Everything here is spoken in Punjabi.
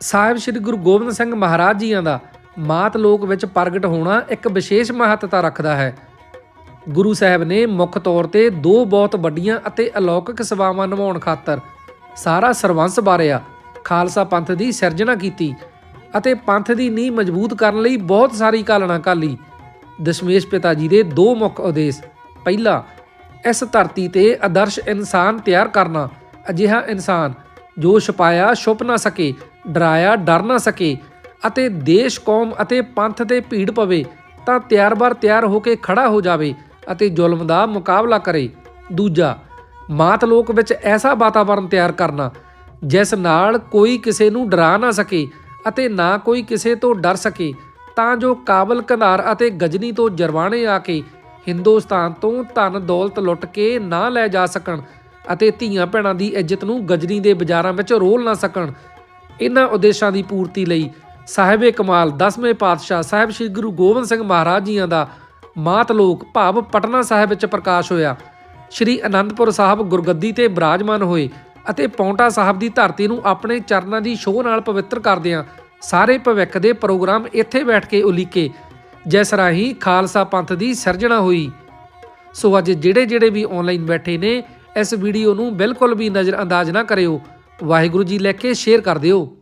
ਸਾਹਿਬ ਸ੍ਰੀ ਗੁਰੂ ਗੋਬਿੰਦ ਸਿੰਘ ਮਹਾਰਾਜ ਜੀਆਂ ਦਾ ਮਾਤ ਲੋਕ ਵਿੱਚ ਪ੍ਰਗਟ ਹੋਣਾ ਇੱਕ ਵਿਸ਼ੇਸ਼ ਮਹੱਤਤਾ ਰੱਖਦਾ ਹੈ। ਗੁਰੂ ਸਾਹਿਬ ਨੇ ਮੁੱਖ ਤੌਰ ਤੇ ਦੋ ਬਹੁਤ ਵੱਡੀਆਂ ਅਤੇ ਅਲੌਕਿਕ ਸੇਵਾਵਾਂ ਨਿਭਾਉਣ ਖਾਤਰ ਸਾਰਾ ਸਰਵੰਸ ਬਾਰਿਆ ਖਾਲਸਾ ਪੰਥ ਦੀ ਸਿਰਜਣਾ ਕੀਤੀ ਅਤੇ ਪੰਥ ਦੀ ਨੀਂਹ ਮਜ਼ਬੂਤ ਕਰਨ ਲਈ ਬਹੁਤ ਸਾਰੀ ਕਾਲਣਾ ਕਾਲੀ ਦਸ਼ਮੇਸ਼ ਪਿਤਾ ਜੀ ਦੇ ਦੋ ਮੁੱਖ ਉਦੇਸ਼, ਪਹਿਲਾ, ਇਸ ਧਰਤੀ ਤੇ ਆਦਰਸ਼ ਇਨਸਾਨ ਤਿਆਰ ਕਰਨਾ ਅਜਿਹਾ ਇਨਸਾਨ ਜੋ ਛਪਾਇਆ ਛੁਪ ਨਾ ਸਕੇ ਡਰਾਇਆ ਡਰ ਨਾ ਸਕੇ ਅਤੇ ਦੇਸ਼, ਕੌਮ ਅਤੇ ਪੰਥ ਤੇ ਭੀੜ ਪਵੇ ਤਾਂ ਤਿਆਰ ਬਾਰ ਤਿਆਰ ਹੋ ਕੇ ਖੜਾ ਹੋ ਜਾਵੇ ਅਤੇ ਜ਼ੁਲਮ ਦਾ ਮੁਕਾਬਲਾ ਕਰੇ। ਦੂਜਾ, ਮਾਤ ਲੋਕ ਵਿੱਚ ਐਸਾ ਵਾਤਾਵਰਣ ਤਿਆਰ ਕਰਨਾ, ਜਿਸ ਨਾਲ ਕੋਈ ਕਿਸੇ ਨੂੰ ਡਰਾ ਨਾ ਸਕੇ ਅਤੇ ਨਾ ਕੋਈ ਕਿਸੇ ਤੋਂ ਡਰ ਸਕੇ, ਤਾਂ ਜੋ ਕਾਬਲ ਕੰਧਾਰ ਅਤੇ ਗਜਨੀ ਤੋਂ ਜਰਵਾਣੇ ਆ ਕੇ ਹਿੰਦੁਸਤਾਨ ਤੋਂ ਧਨ ਦੌਲਤ ਲੁੱਟ ਕੇ ਨਾ ਲੈ ਜਾ ਸਕਣ ਅਤੇ ਧੀਆਂ ਭੈਣਾਂ ਦੀ ਇੱਜ਼ਤ ਨੂੰ ਗਜਨੀ ਦੇ ਬਾਜ਼ਾਰਾਂ ਵਿੱਚ ਰੋਲ ਨਾ ਸਕਣ। ਇਹਨਾਂ ਉਦੇਸ਼ਾਂ ਦੀ ਪੂਰਤੀ ਲਈ ਸਾਹਿਬੇ ਕਮਾਲ 10ਵੇਂ ਪਾਤਸ਼ਾਹ ਸਾਹਿਬ ਸ੍ਰੀ ਗੁਰੂ ਗੋਬਿੰਦ ਸਿੰਘ ਮਹਾਰਾਜ ਜੀਆਂ ਦਾ ਮਾਤ ਲੋਕ ਭਾਵ ਪਟਨਾ ਸਾਹਿਬ ਵਿੱਚ ਪ੍ਰਕਾਸ਼ ਹੋਇਆ। ਸ੍ਰੀ ਅਨੰਦਪੁਰ ਸਾਹਿਬ ਗੁਰਗੱਦੀ ਤੇ ਬਿਰਾਜਮਾਨ ਹੋਏ ਅਤੇ ਪੌਂਟਾ ਸਾਹਿਬ ਦੀ ਧਰਤੀ ਨੂੰ ਆਪਣੇ ਚਰਨਾਂ ਦੀ ਸ਼ੋਅ ਨਾਲ ਪਵਿੱਤਰ ਕਰਦਿਆਂ ਸਾਰੇ ਭਵਿੱਖ ਦੇ ਪ੍ਰੋਗਰਾਮ ਇੱਥੇ ਬੈਠ ਕੇ ਉਲੀਕੇ। ਜਿਸ ਰਾਹੀਂ ਖਾਲਸਾ ਪੰਥ ਦੀ ਸਿਰਜਣਾ ਹੋਈ। ਸੋ ਅੱਜ ਜਿਹੜੇ ਜਿਹੜੇ ਵੀ ਆਨਲਾਈਨ ਬੈਠੇ ਨੇ, ਇਸ ਵੀਡੀਓ ਨੂੰ ਬਿਲਕੁਲ ਵੀ ਨਜ਼ਰ ਅੰਦਾਜ਼ ਨਾ ਕਰਿਓ। ਵਾਹਿਗੁਰੂ ਜੀ ਲੈ ਕੇ ਸ਼ੇਅਰ ਕਰ ਦਿਓ।